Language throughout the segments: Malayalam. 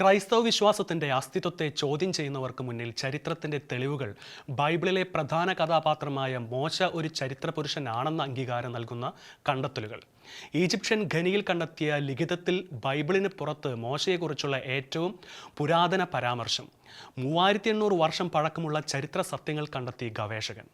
ക്രൈസ്തവ വിശ്വാസത്തിന്റെ അസ്തിത്വത്തെ ചോദ്യം ചെയ്യുന്നവർക്ക് മുന്നിൽ ചരിത്രത്തിന്റെ തെളിവുകൾ. ബൈബിളിലെ പ്രധാന കഥാപാത്രമായ മോശ ഒരു ചരിത്ര പുരുഷനാണെന്ന അംഗീകാരം നൽകുന്ന കണ്ടെത്തലുകൾ. ഈജിപ്ഷ്യൻ ഖനിയിൽ കണ്ടെത്തിയ ലിഖിതത്തിൽ ബൈബിളിന് പുറത്ത് മോശയെക്കുറിച്ചുള്ള ഏറ്റവും പുരാതന പരാമർശം. മൂവായിരത്തി എണ്ണൂറ് വർഷം പഴക്കമുള്ള ചരിത്ര സത്യങ്ങൾ കണ്ടെത്തി ഗവേഷകൻ.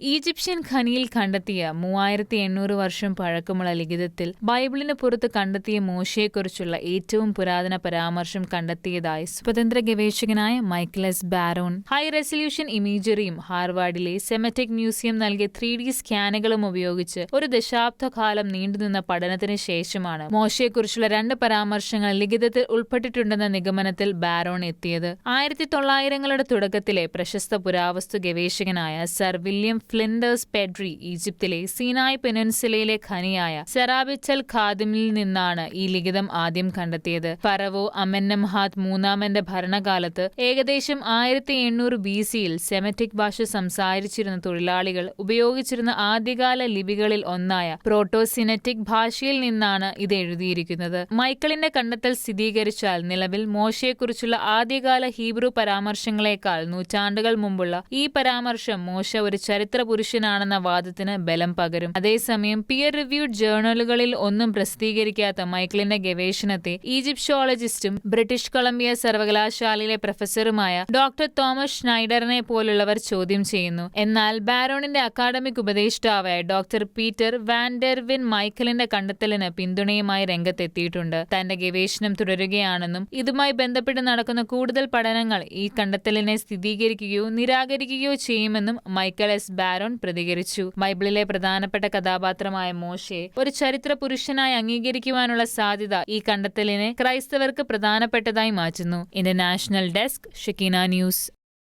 ഈജിപ്ഷ്യൻ ഖനിയിൽ കണ്ടെത്തിയ മൂവായിരത്തി എണ്ണൂറ് വർഷം പഴക്കമുള്ള ലിഖിതത്തിൽ ബൈബിളിന് പുറത്ത് കണ്ടെത്തിയ മോശയെക്കുറിച്ചുള്ള ഏറ്റവും പുരാതന പരാമർശം കണ്ടെത്തിയതായി സ്വതന്ത്ര ഗവേഷകനായ മൈക്കിളസ് ബാരോൺ. ഹൈ റെസൊല്യൂഷൻ ഇമേജറിയും ഹാർവാർഡിലെ സെമറ്റിക് മ്യൂസിയം നൽകിയ ത്രീ ഡി സ്കാനുകളും ഉപയോഗിച്ച് ഒരു ദശാബ്ദകാലം നീണ്ടുനിന്ന പഠനത്തിന് ശേഷമാണ് മോശയെക്കുറിച്ചുള്ള രണ്ട് പരാമർശങ്ങൾ ലിഖിതത്തിൽ ഉൾപ്പെട്ടിട്ടുണ്ടെന്ന നിഗമനത്തിൽ ബാരോൺ എത്തിയത്. ആയിരത്തി തൊള്ളായിരങ്ങളുടെ തുടക്കത്തിലെ പ്രശസ്ത പുരാവസ്തു ഗവേഷകനായ സർ വില്യം ഫ്ലിൻഡേഴ്സ് പെഡ്രി ഈജിപ്തിലെ സീനായ് പെനൻസിലയിലെ ഖനിയായ സെറാബിച്ചൽ ഖാദിമിൽ നിന്നാണ് ഈ ലിഖിതം ആദ്യം കണ്ടെത്തിയത്. ഫറവോ അമന്നംഹാദ് മൂന്നാമന്റെ ഭരണകാലത്ത് ഏകദേശം ആയിരത്തി എണ്ണൂറ് ബി സിയിൽ സെമറ്റിക് ഭാഷ സംസാരിച്ചിരുന്ന തൊഴിലാളികൾ ഉപയോഗിച്ചിരുന്ന ആദ്യകാല ലിപികളിൽ ഒന്നായ പ്രോട്ടോസിനറ്റിക് ഭാഷയിൽ നിന്നാണ് ഇത് എഴുതിയിരിക്കുന്നത്. മൈക്കിളിന്റെ കണ്ടെത്തൽ സ്ഥിരീകരിച്ചാൽ നിലവിൽ മോശയെക്കുറിച്ചുള്ള ആദ്യകാല ഹീബ്രു പരാമർശങ്ങളെക്കാൾ നൂറ്റാണ്ടുകൾ മുമ്പുള്ള ഈ പരാമർശം മോശ ഒരു ചരിത്ര പുരുഷനാണെന്ന വാദത്തിന് ബലം പകരും. അതേസമയം പിയർ റിവ്യൂഡ് ജേർണലുകളിൽ ഒന്നും പ്രസിദ്ധീകരിക്കാത്ത മൈക്കിളിന്റെ ഗവേഷണത്തെ ഈജിപ്ഷ്യോളജിസ്റ്റും ബ്രിട്ടീഷ് കൊളംബിയ സർവകലാശാലയിലെ പ്രൊഫസറുമായ ഡോക്ടർ തോമസ് ഷ്നൈഡറിനെ പോലുള്ളവർ ചോദ്യം ചെയ്യുന്നു. എന്നാൽ ബാരോണിന്റെ അക്കാഡമിക് ഉപദേഷ്ടാവായ ഡോക്ടർ പീറ്റർ വാൻഡെർവിൻ മൈക്കിളിന്റെ കണ്ടെത്തലിന് പിന്തുണയുമായി രംഗത്തെത്തിയിട്ടുണ്ട്. തന്റെ ഗവേഷണം തുടരുകയാണെന്നും ഇതുമായി ബന്ധപ്പെട്ട് നടക്കുന്ന കൂടുതൽ പഠനങ്ങൾ ഈ കണ്ടെത്തലിനെ സ്ഥിരീകരിക്കുകയോ നിരാകരിക്കുകയോ ചെയ്യുമെന്നും മൈക്കൽ എസ്. ബാരോൺ പ്രതികരിച്ചു. ബൈബിളിലെ പ്രധാനപ്പെട്ട കഥാപാത്രമായ മോശയെ ഒരു ചരിത്ര പുരുഷനായി അംഗീകരിക്കുവാനുള്ള സാധ്യത ഈ കണ്ടെത്തലിനെ ക്രൈസ്തവർക്ക് പ്രധാനപ്പെട്ടതായി മാറ്റുന്നു. International desk Shekinah news.